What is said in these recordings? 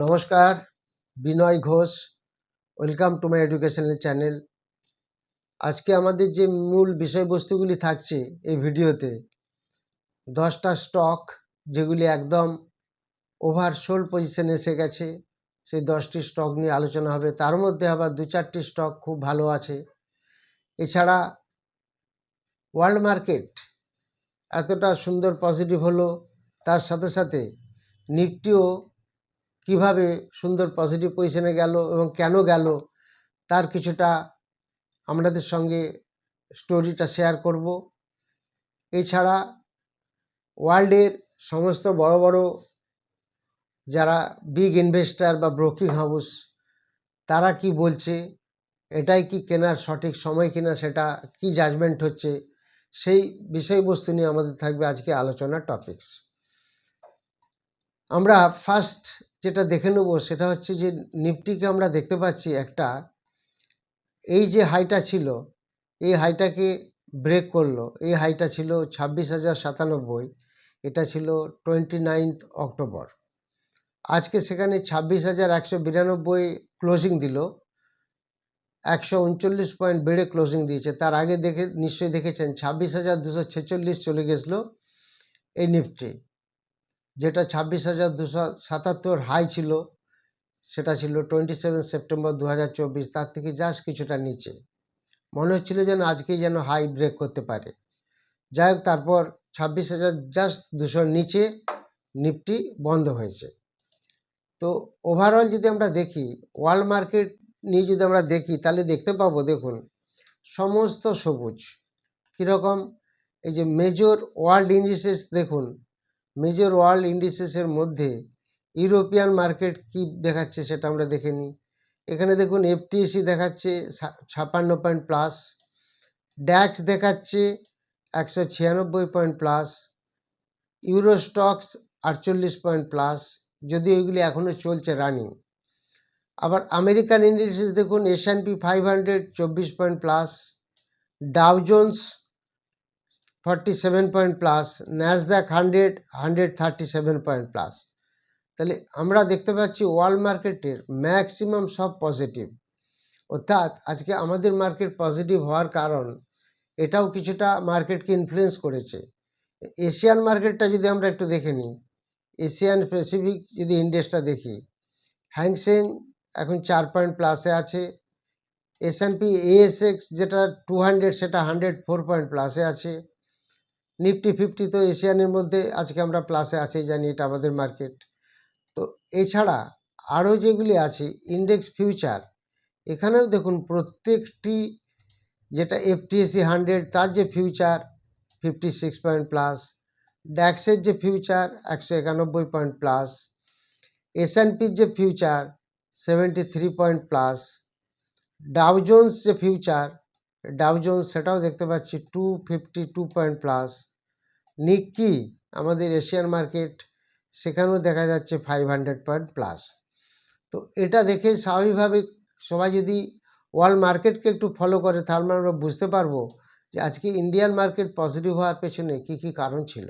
নমস্কার, Binoy Ghosh. Welcome to my educational channel আজকে আমাদের যে মূল বিষয়বস্তুগুলি থাকছে এই ভিডিওতে, দশটা স্টক যেগুলি একদম ওভার সোল্ড পজিশনে এসে গেছে, সেই দশটি স্টক নিয়ে আলোচনা হবে। তার মধ্যে আবার দু চারটি স্টক খুব ভালো আছে। এছাড়া ওয়ার্ল্ড মার্কেট এতটা সুন্দর পজিটিভ হলো, তার সাথে সাথে নিফটিও কীভাবে সুন্দর পজিটিভ পজিশনে গেল এবং কেন গেল, তার কিছুটা আপনাদের সঙ্গে স্টোরিটা শেয়ার করব। এছাড়া ওয়ার্ল্ডের সমস্ত বড় বড় যারা বিগ ইনভেস্টার বা ব্রোকিং হাউস তারা কি বলছে, এটাই কি কেনার সঠিক সময় কিনা সেটা কি জাজমেন্ট হচ্ছে, সেই বিষয়বস্তু নিয়ে আমাদের থাকবে আজকে আলোচনার টপিকস আমরা ফার্স্ট যেটা দেখে নেব সেটা হচ্ছে যে নিফটিকে আমরা দেখতে পাচ্ছি একটা, এই যে হাইটা ছিল, এই হাইটাকে ব্রেক করল। এই হাইটা ছিল ছাব্বিশ হাজার সাতানব্বই, এটা ছিল টোয়েন্টি নাইনথ অক্টোবর আজকে সেখানে ছাব্বিশ হাজার একশো বিরানব্বই ক্লোজিং দিল। একশো উনচল্লিশ পয়েন্ট বেড়ে ক্লোজিং দিয়েছে। তার আগে দেখে, নিশ্চয়ই দেখেছেন, ছাব্বিশ হাজার দুশো ছেচল্লিশ চলে গেছিল এই নিফটি যেটা ছাব্বিশ হাজার দুশো সাতাত্তর হাই ছিল, সেটা ছিল টোয়েন্টি সেভেন সেপ্টেম্বর দু হাজার চব্বিশ, তার থেকে জাস্ট কিছুটা নিচে। মনে হচ্ছিল যেন আজকেই যেন হাই ব্রেক করতে পারে। যাই হোক, তারপর ছাব্বিশ হাজার জাস্ট দুশোর নিচে নিফটি বন্ধ হয়েছে। তো ওভারঅল যদি আমরা দেখি ওয়ার্ল্ড মার্কেট নিয়ে যদি আমরা দেখি, তাহলে দেখতে পাবো, দেখুন, সমস্ত সবুজ। কীরকম? এই যে মেজর ওয়ার্ল্ড ইন্ডিসেস দেখুন মেজর ওয়ার্ল্ড ইন্ডিসেসের মধ্যে ইউরোপিয়ান মার্কেট কি দেখাচ্ছে সেটা আমরা দেখে নিই। এখানে দেখুন এফটিএসি দেখাচ্ছে ছাপান্ন পয়েন্ট প্লাস ড্যাক্স দেখাচ্ছে একশো ছিয়ানব্বই পয়েন্ট প্লাস ইউরোস্টক্স আটচল্লিশ পয়েন্ট প্লাস যদি এগুলি এখনও চলছে রানিং আবার আমেরিকান ইন্ডিসেস দেখুন এশিয়ান পি ফাইভ হান্ড্রেড চব্বিশ point plus Dow Jones 47 point plus Nasdaq hundred hundred thirty seven point plus তাহলে আমরা দেখতে পাচ্ছি ওয়ার্ল্ড মার্কেটের ম্যাক্সিমাম সব পজিটিভ অর্থাৎ আজকে আমাদের মার্কেট পজিটিভ হওয়ার কারণ, এটাও কিছুটা মার্কেটকে ইনফ্লুয়েন্স করেছে। এশিয়ান মার্কেটটা যদি আমরা একটু দেখে নিই এশিয়ান স্পেসিফিক যদি ইন্ডেক্সটা দেখি হ্যাংসেং এখন চার পয়েন্ট প্লাসে আছে এস এন পি এএসএক্স যেটা টু হান্ড্রেড সেটা হান্ড্রেড ফোর পয়েন্ট প্লাসে আছে। নিফটি ফিফটি তো এশিয়ানের মধ্যে আজকে আমরা প্লাসে আছি, জানি এটা আমাদের মার্কেট তো এছাড়া আরও যেগুলি আছে ইন্ডেক্স ফিউচার এখানেও দেখুন প্রত্যেকটি যেটা এফটিএসি হান্ড্রেড তার যে future fifty six point plus ড্যাক্সের যে ফিউচার একশো একানব্বই পয়েন্ট প্লাস এস অ্যান্ড পির যে future seventy three point plus Dow Jones যে ফিউচার ডাউজোন্স সেটাও দেখতে পাচ্ছি two fifty two point plus Nikkei, আমাদের এশিয়ান মার্কেট, সেখানেও দেখা যাচ্ছে ফাইভ হান্ড্রেড পয়েন্ট প্লাস তো এটা দেখে স্বাভাবিকভাবে সবাই যদি ওয়ার্ল্ড মার্কেটকে একটু ফলো করে, তাহলে আমরা বুঝতে পারব যে আজকে ইন্ডিয়ান মার্কেট পজিটিভ হওয়ার পেছনে কী কী কারণ ছিল।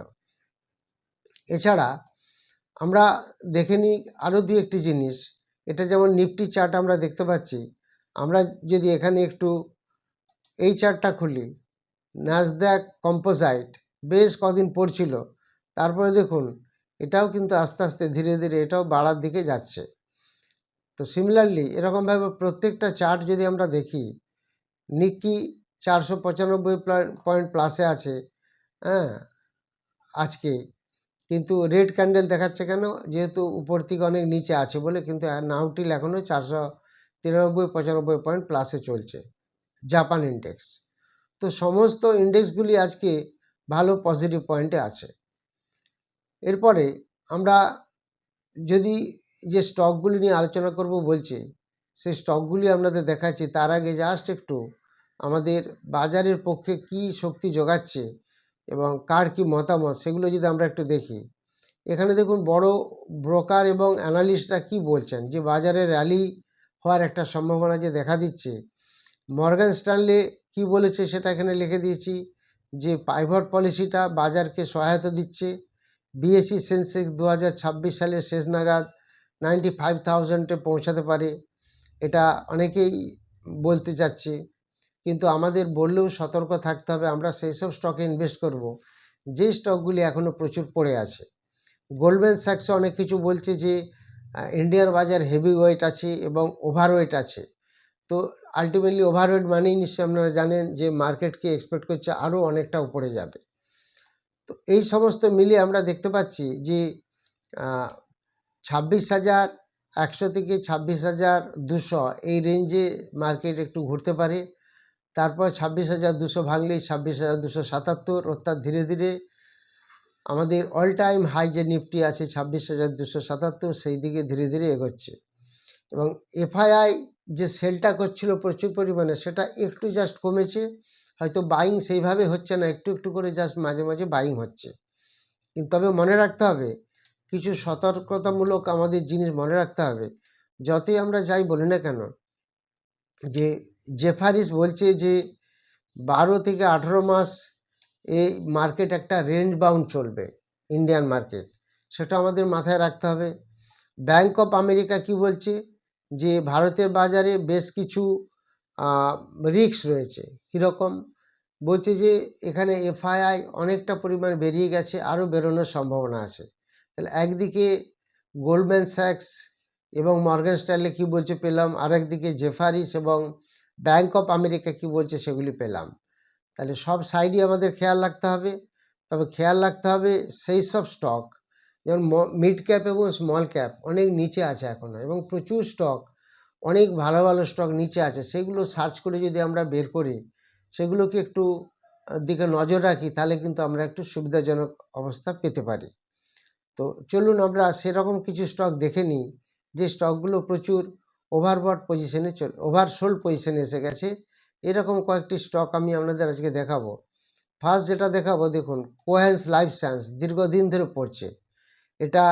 এছাড়া আমরা দেখে নিই আরও দু একটি জিনিস। এটা যেমন নিফটি চার্ট আমরা দেখতে পাচ্ছি। আমরা যদি এখানে একটু এই চার্টটা খুলি ন্যাসদ্যাক কম্পোজাইট বেশ কদিন পড়ছিল। তারপরে দেখুন, এটাও কিন্তু আস্তে আস্তে ধীরে ধীরে এটাও বাড়ার দিকে যাচ্ছে। তো সিমিলারলি এরকমভাবে প্রত্যেকটা চার্ট যদি আমরা দেখি নিকি চারশো পঁচানব্বই পয়েন্ট প্লাসে আছে হ্যাঁ আজকে। কিন্তু রেড ক্যান্ডেল দেখাচ্ছে কেন? যেহেতু উপর থেকে অনেক নিচে আছে বলে কিন্তু নাউটিল এখনও চারশো তিরানব্বই পঁচানব্বই পয়েন্ট প্লাসে চলছে জাপান ইন্ডেক্স তো সমস্ত ইন্ডেক্সগুলি আজকে ভালো পজিটিভ পয়েন্টে আছে। এরপরে আমরা যদি যে স্টকগুলি নিয়ে আলোচনা করব বলছে, সেই স্টকগুলি আপনাদের দেখাচ্ছি। তার আগে জাস্ট একটু আমাদের বাজারের পক্ষে কি শক্তি যোগাচ্ছে এবং কার কি মতামত, সেগুলো যদি আমরা একটু দেখি। এখানে দেখুন, বড় ব্রোকার এবং অ্যানালিস্টরা কি বলছেন? যে বাজারে র্যালি হওয়ার একটা সম্ভাবনা যে দেখা দিচ্ছে। মর্গান স্ট্যানলে কি বলেছে সেটা এখানে লিখে দিয়েছি। যে পাইভট পলিসিটা বাজারকে সহায়তা দিচ্ছে। বিএসসি সেন্সেক্স দু হাজার ছাব্বিশ সালের শেষ নাগাদ নাইনটি ফাইভ থাউজেন্ডে পৌঁছাতে পারে। এটা অনেকেই বলতে চাচ্ছে। কিন্তু আমাদের বললেও সতর্ক থাকতে হবে, আমরা সেই সব স্টকে ইনভেস্ট করব। যে স্টকগুলি এখনও প্রচুর পড়ে আছে। গোল্ডম্যান স্যাক্সে অনেক কিছু বলছে যে ইন্ডিয়ার বাজার হেভি ওয়েট আছে এবং ওভারওয়েট আছে। তো আলটিমেটলি ওভারওয়েট মানেই নিশ্চয়ই আপনারা জানেন যে মার্কেটকে এক্সপেক্ট করছে আরও অনেকটা উপরে যাবে। তো এই সমস্ত মিলে আমরা দেখতে পাচ্ছি যে ছাব্বিশ হাজার, একশো থেকে ছাব্বিশ হাজার দুশো এই রেঞ্জে মার্কেট একটু ঘুরতে পারে। তারপর ছাব্বিশ হাজার দুশো ভাঙলেই ছাব্বিশ হাজার দুশো সাতাত্তর, অর্থাৎ ধীরে ধীরে আমাদের অল টাইম হাই যে নিফটি আছে ছাব্বিশ হাজার দুশো সাতাত্তর, সেই দিকে ধীরে ধীরে এগোচ্ছে। এবং এফআইআই যে সেলটা করছিল প্রচুর পরিমাণে, সেটা একটু জাস্ট কমেছে, হয়তো বাইং সেইভাবে হচ্ছে না, একটু একটু করে জাস্ট মাঝে মাঝে বাইং হচ্ছে। কিন্তু তবে মনে রাখতে হবে, কিছু সতর্কতামূলক আমাদের জিনিস মনে রাখতে হবে, যতই আমরা যাই বলি না কেন, যে জেফারিস বলছে যে বারো থেকে আঠেরো মাস এই মার্কেট একটা রেঞ্জ বাউন্ড চলবে ইন্ডিয়ান মার্কেট সেটা আমাদের মাথায় রাখতে হবে। ব্যাংক অফ আমেরিকা কি বলছে? যে ভারতের বাজারে বেশ কিছু রিস্ক রয়েছে। কীরকম? বলছে যে এখানে এফআইআই অনেকটা পরিমাণ বেরিয়ে গেছে, আরও বেরোনোর সম্ভাবনা আছে। তাহলে একদিকে গোল্ডম্যান স্যাক্স এবং মর্গান স্টাইলে কী বলছে পেলাম আর একদিকে জেফারিস এবং ব্যাংক অফ আমেরিকা কী বলছে সেগুলি পেলাম। তাহলে সব সাইডই আমাদের খেয়াল রাখতে হবে। তবে খেয়াল রাখতে হবে, সেই সব স্টক যেমন মিড ক্যাপ এবং স্মল ক্যাপ অনেক নিচে আছে এখনও এবং প্রচুর স্টক অনেক ভালো ভালো স্টক নিচে আছে। সেগুলো সার্চ করে যদি আমরা বের করি, সেগুলোকে একটু দিকে নজর রাখি, তাহলে কিন্তু আমরা একটু সুবিধাজনক অবস্থা পেতে পারি। তো চলুন আমরা সেরকম কিছু স্টক দেখে নিই, যে স্টকগুলো প্রচুর ওভারবট পজিশনে চল ওভারসোল্ড পজিশনে এসে গেছে। এরকম কয়েকটি স্টক আমি আপনাদের আজকে দেখাবো। ফার্স্ট যেটা দেখাবো, দেখুন কোহেন্স লাইফ সায়েন্স দীর্ঘদিন ধরে পড়ছে। এটা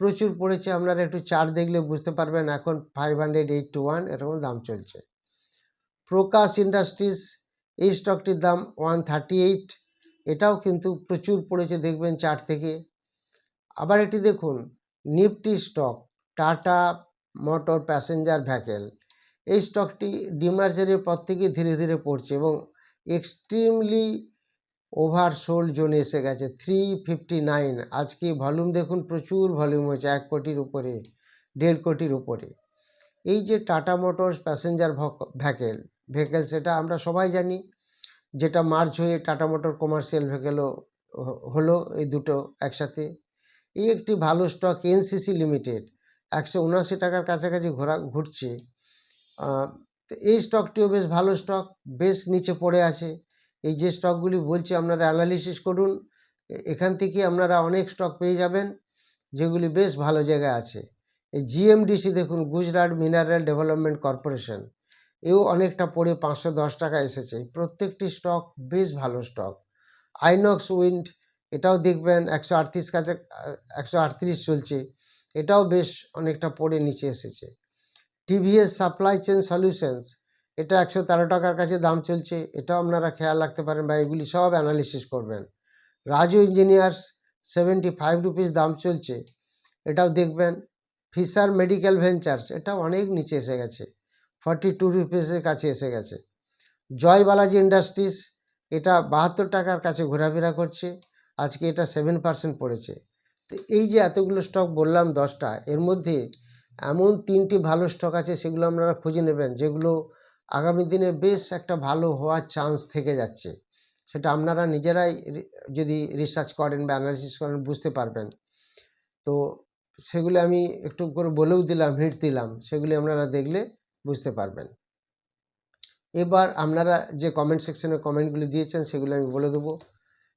প্রচুর পড়েছে, আপনারা একটু চার্ট দেখলে বুঝতে পারবেন। এখন five hundred eight two one এরকম দাম চলছে। প্রকাশ ইন্ডাস্ট্রিজ এই স্টকটির দাম ওয়ান থার্টি এইট এটাও কিন্তু প্রচুর পড়েছে, দেখবেন চার্ট থেকে। আবার এটি দেখুন Nifty stock Tata motor passenger vehicle এই স্টকটি ডিমার্জারের পর থেকে ধীরে ধীরে পড়ছে এবং এক্সট্রিমলি ওভারসোল্ড জোনে এসে গেছে। Three fifty nine. আজকে ভলিউম দেখুন, প্রচুর ভলিউম হয়েছে এক কোটির উপরে, দেড় কোটির উপরে। এই যে Tata motors passenger vehicle vehicle সেটা আমরা সবাই জানি। যেটা মার্চ হয়ে টাটা মোটর কমার্শিয়াল ভেহিকেলও হলো এই দুটো একসাথে। এই একটি ভালো স্টক এনসিসি লিমিটেড, একশো উনআশি টাকার কাছাকাছি ঘোরা, ঘুরছে। এই স্টকটিও বেশ ভালো স্টক, বেশ নিচে পড়ে আছে। এই যে স্টকগুলি বলছি, আপনারা অ্যানালিসিস করুন। এখান থেকে আপনারা অনেক স্টক পেয়ে যাবেন, যেগুলি বেশ ভালো জায়গায় আছে। এই জিএমডিসি দেখুন গুজরাট মিনারেল ডেভেলপমেন্ট কর্পোরেশন এও অনেকটা পড়ে পাঁচশো দশ টাকা এসেছে। প্রত্যেকটি স্টক বেশ ভালো স্টক আইনক্স উইন্ড এটাও দেখবেন একশো আটত্রিশ কাছে, একশো আটত্রিশ চলছে, এটাও বেশ অনেকটা পড়ে নিচে এসেছে। টিভিএস সাপ্লাই চেন সলিউশনস এটা একশো তেরো টাকার কাছে দাম চলছে, এটাও আপনারা খেয়াল রাখতে পারেন বা এগুলি সব অ্যানালিসিস করবেন। Raju engineers seventy five rupees দাম চলছে, এটাও দেখবেন। ফিশার মেডিকেল ভেঞ্চার্স এটা অনেক নিচে এসে গেছে ফর্টি টু রুপিসের কাছে এসে গেছে। জয় বালাজি ইন্ডাস্ট্রিজ এটা বাহাত্তর টাকার কাছে ঘোরাফেরা করছে, আজকে এটা সেভেন পার্সেন্ট পড়েছে। তো এই যে এতগুলো স্টক বললাম দশটা, এর মধ্যে এমন তিনটি ভালো স্টক আছে, সেগুলো আপনারা খুঁজে নেবেন, যেগুলো আগামী দিনে বেশ একটা ভালো হওয়ার চান্স থেকে যাচ্ছে। সেটা আপনারা নিজেরাই যদি রিসার্চ করেন বা অ্যানালিসিস করেন বুঝতে পারবেন। তো সেগুলো আমি একটু করে বলেও দিলাম, হিট দিলাম, সেগুলি আপনারা দেখলে বুঝতে পারবেন। এবার আপনারা যে কমেন্ট সেকশনে কমেন্টগুলি দিয়েছেন, সেগুলো আমি বলে দেবো।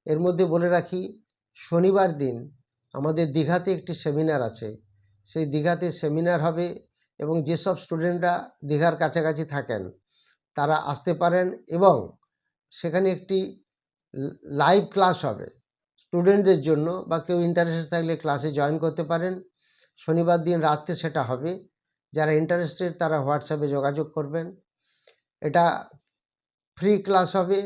এর মধ্যে বলে রাখি, শনিবার দিন আমাদের দীঘাতে একটি সেমিনার আছে। সেই দীঘাতে সেমিনার হবে এবং যেসব স্টুডেন্টরা দীঘার কাছাকাছি থাকেন, তারা আসতে পারেন এবং সেখানে একটি লাইভ ক্লাস হবে। স্টুডেন্টদের জন্য বা কেউ ইন্টারেস্টেড থাকলে ক্লাসে জয়েন করতে পারেন। শনিবার দিন রাত্রে সেটা হবে। যারা ইন্টারেস্টেড তারা হোয়াটসঅ্যাপে যোগাযোগ করবেন। এটা ফ্রি ক্লাস হবে।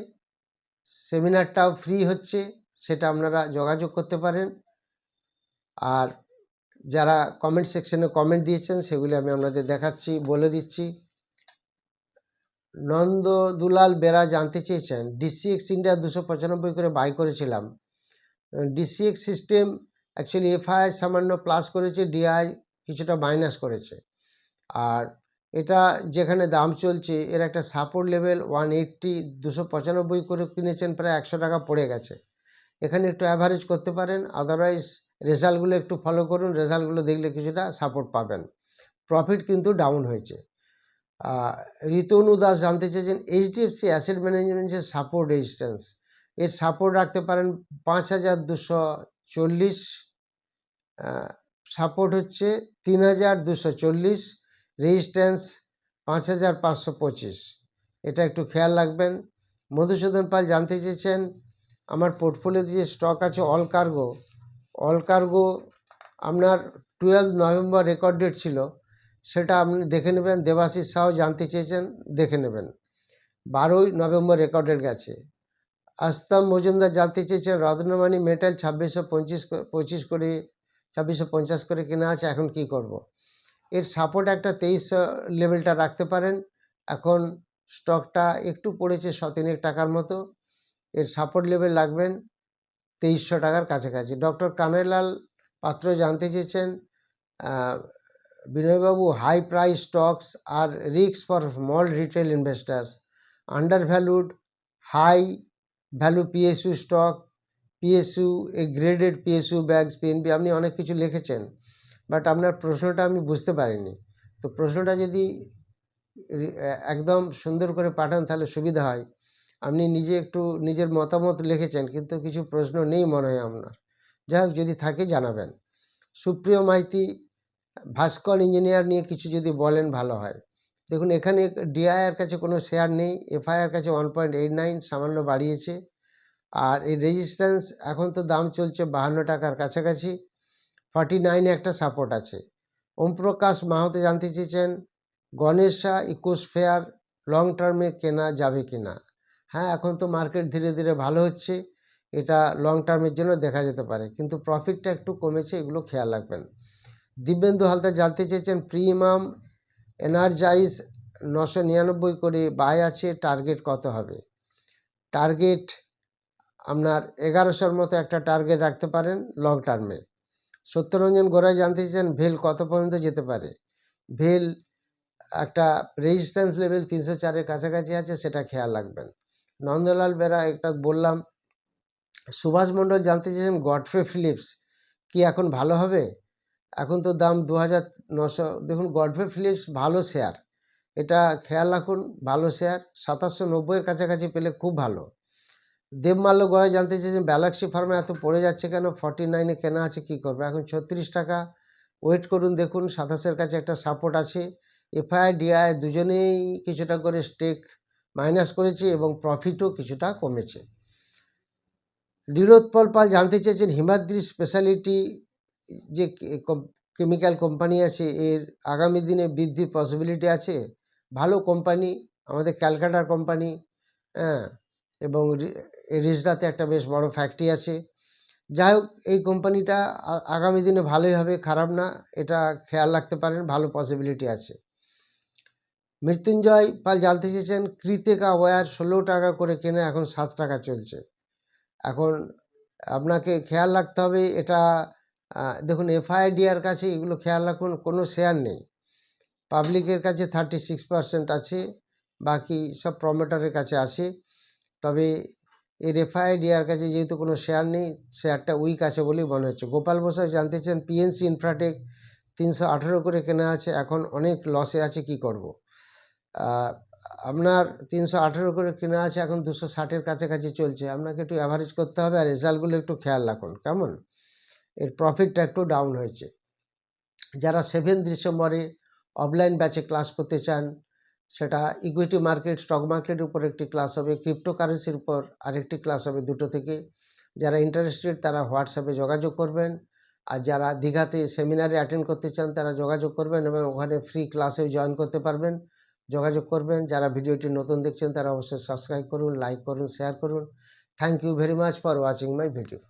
সেমিনারটাও ফ্রি হচ্ছে। সেটা আপনারা যোগাযোগ করতে পারেন। আর যারা কমেন্ট সেকশনে কমেন্ট দিয়েছেন, সেগুলি আমি আপনাদের দেখাচ্ছি, বলে দিচ্ছি। নন্দ দুলাল বেরা জানতে চেয়েছেন ডিসিএক্স ইন্ডিয়া দুশো পঁচানব্বই করে বাই করেছিলাম। ডিসিএক্স সিস্টেম অ্যাকচুয়ালি এফআই সামান্য প্লাস করেছে ডিআই কিছুটা মাইনাস করেছে। আর এটা যেখানে দাম চলছে, এর একটা সাপোর্ট লেভেল ওয়ান এইট্টি দুশো পঁচানব্বই করে কিনেছেন, প্রায় একশো টাকা পড়ে গেছে। এখানে একটু অ্যাভারেজ করতে পারেন আদারওয়াইজ রেজাল্টগুলো একটু ফলো করুন, রেজাল্টগুলো দেখলে কিছুটা সাপোর্ট পাবেন। প্রফিট কিন্তু ডাউন হয়েছে। ঋতনু দাস জানতে চেয়েছেন এইচডিএফসি অ্যাসেট ম্যানেজমেন্টের সাপোর্ট রেজিস্ট্যান্স এর সাপোর্ট রাখতে পারেন পাঁচ হাজার দুশো চল্লিশ সাপোর্ট হচ্ছে তিন হাজার দুশো চল্লিশ রেজিস্ট্যান্স পাঁচ হাজার পাঁচশো পঁচিশ। এটা একটু খেয়াল রাখবেন। মধুসূদন পাল জানতে চেয়েছেন, আমার পোর্টফোলিওতে যে স্টক আছে অল কার্গো অল কার্গো আপনার টুয়েলভ নভেম্বর রেকর্ড ডেট ছিল, সেটা আপনি দেখে নেবেন, দেবাশিস সাহ জানতে চেয়েছেন, দেখে নেবেন। বারোই নভেম্বর রেকর্ডের গেছে। আস্তাম মজুমদার জানতে চেয়েছেন রত্নমানি মেটাল ছাব্বিশশো পঁচিশ পঁচিশ করে, ছাব্বিশশো পঞ্চাশ করে কেনা আছে, এখন কি করব। এর সাপোর্ট একটা তেইশশো লেভেলটা রাখতে পারেন। এখন স্টকটা একটু পড়েছে শতিনেক টাকার মতো। এর সাপোর্ট লেভেল রাখবেন তেইশশো টাকার কাছাকাছি। ডক্টর কানাইলাল পাত্র জানতে চেয়েছেন বিনয়বাবু, high price stocks R risk for small retail investors. Under valued high value PSU stock, PSU, A graded PSU banks, PNB, আপনি অনেক কিছু লিখেছেন, বাট আপনার প্রশ্নটা আমি বুঝতে পারিনি। তো প্রশ্নটা যদি একদম সুন্দর করে পাঠান, তাহলে সুবিধা হয়। আপনি নিজে একটু নিজের মতামত লিখেছেন, কিন্তু কিছু প্রশ্ন নেই মনে হয় আপনার। যাই হোক, যদি থাকে জানাবেন। সুপ্রিয় মাইতি, ভাস্কর ইঞ্জিনিয়ার নিয়ে কিছু যদি বলেন ভালো হয়। দেখুন, এখানে ডিআইআর কাছে কোনো শেয়ার নেই, এফআইআর কাছে ওয়ান পয়েন্ট এইট নাইন সামান্য বাড়িয়েছে। আর এই রেজিস্ট্যান্স, এখন তো দাম চলছে বাহান্ন টাকার কাছাকাছি। ফর্টি নাইনে একটা সাপোর্ট আছে। ওমপ্রকাশ মাহতে জানতে চেয়েছেন, গণেশা ইকোস ফেয়ার লং টার্মে কেনা যাবে কি না হ্যাঁ এখন তো মার্কেট ধীরে ধীরে ভালো হচ্ছে। এটা লং টার্মের জন্য দেখা যেতে পারে। কিন্তু প্রফিটটা একটু কমেছে, এগুলো খেয়াল রাখবেন। দিব্যেন্দু হালদার জানতে চেয়েছেন প্রিমিয়াম এনার্জাইজ নশো নিরানব্বই করে বাই আছে টার্গেট কত হবে? টার্গেট আপনার এগারোশোর মতো একটা টার্গেট রাখতে পারেন লং টার্মে সত্যরঞ্জন গোড়ায় জানতে চেয়েছেন, ভেল কত পর্যন্ত যেতে পারে? ভেল একটা রেজিস্ট্যান্স লেভেল তিনশো চারের কাছাকাছি আছে, সেটা খেয়াল রাখবেন। নন্দলাল বেরা একটা বললাম, সুভাষ মণ্ডল জানতে চেয়েছেন গডফ্রে ফিলিপস, কি এখন ভালো হবে? এখন তো দাম দু হাজার নশো, দেখুন গডফ্রে ফিলিপস ভালো শেয়ার। এটা খেয়াল রাখুন, ভালো শেয়ার, সাতাশশো নব্বইয়ের কাছাকাছি পেলে খুব ভালো। দেবমাল্য গড়ায় জানতে চেয়েছেন, ব্যালাক্সি ফার্মে এত পড়ে যাচ্ছে কেন? ফর্টি নাইনে কেনা আছে কি করবে? এখন ছত্রিশ টাকা। ওয়েট করুন, দেখুন সাতাশের কাছে একটা সাপোর্ট আছে। এফআই ডিআই দুজনেই কিছুটা করে স্টেক মাইনাস করেছে এবং প্রফিটও কিছুটা কমেছে। নীরোৎপল পাল জানতে চেয়েছেন, হিমাদ্রি স্পেশালিটি যে কেমিক্যাল কোম্পানি আছে, এর আগামী দিনে বৃদ্ধির পসিবিলিটি আছে? ভালো কোম্পানি আমাদের ক্যালকাটার কোম্পানি হ্যাঁ এবং রি- এই রিজদাতে একটা বেশ বড় ফ্যাক্টরি আছে। যাই হোক, এই কোম্পানিটা আগামী দিনে ভালোই হবে, খারাপ না, এটা খেয়াল রাখতে পারেন, ভালো পসিবিলিটি আছে। মৃত্যুঞ্জয় পাল জানতে চেয়েছেন, কৃতিকা ওয়্যার ষোলো টাকা করে কেনে এখন সাত টাকা চলছে। এখন আপনাকে খেয়াল রাখতে হবে, এটা দেখুন এফআইডিআর কাছে এগুলো খেয়াল রাখুন, কোনো শেয়ার নেই। পাবলিকের কাছে থার্টি সিক্স পার্সেন্ট আছে, বাকি সব প্রমোটারের কাছে আছে। তবে এর এফআইডিআর কাছে যেহেতু কোনো শেয়ার নেই, শেয়ারটা উইক আছে বলেই মনে হচ্ছে। গোপাল বসাক জানতে চান, পিএনসি ইনফ্রাটেক তিনশো আঠেরো করে কেনা আছে, এখন অনেক লসে আছে, কি করব। আপনার তিনশো আঠেরো করে কেনা আছে, এখন দুশো ষাটের কাছাকাছি চলছে। আপনাকে একটু অ্যাভারেজ করতে হবে আর রেজাল্টগুলো একটু খেয়াল রাখুন, কেমন? এর প্রফিটটা একটু ডাউন হয়েছে। যারা সেভেন ডিসেম্বরে অফলাইন ব্যাচে ক্লাস করতে চান, সেটা ইকুইটি মার্কেট স্টক মার্কেটের উপর একটি ক্লাস হবে ক্রিপ্টোকারেন্সির উপর আরেকটি ক্লাস হবে দুটো থেকে। যারা ইন্টারেস্টেড তারা হোয়াটসঅ্যাপে যোগাযোগ করবেন। আর যারা দীঘাতে সেমিনারে অ্যাটেন্ড করতে চান, তারা যোগাযোগ করবেন এবং ওখানে ফ্রি ক্লাসেও জয়েন করতে পারবেন। যোগাযোগ করবেন। যারা ভিডিওটি নতুন দেখছেন তারা অবশ্যই সাবস্ক্রাইব করুন লাইক করুন শেয়ার করুন। Thank you very much for watching my video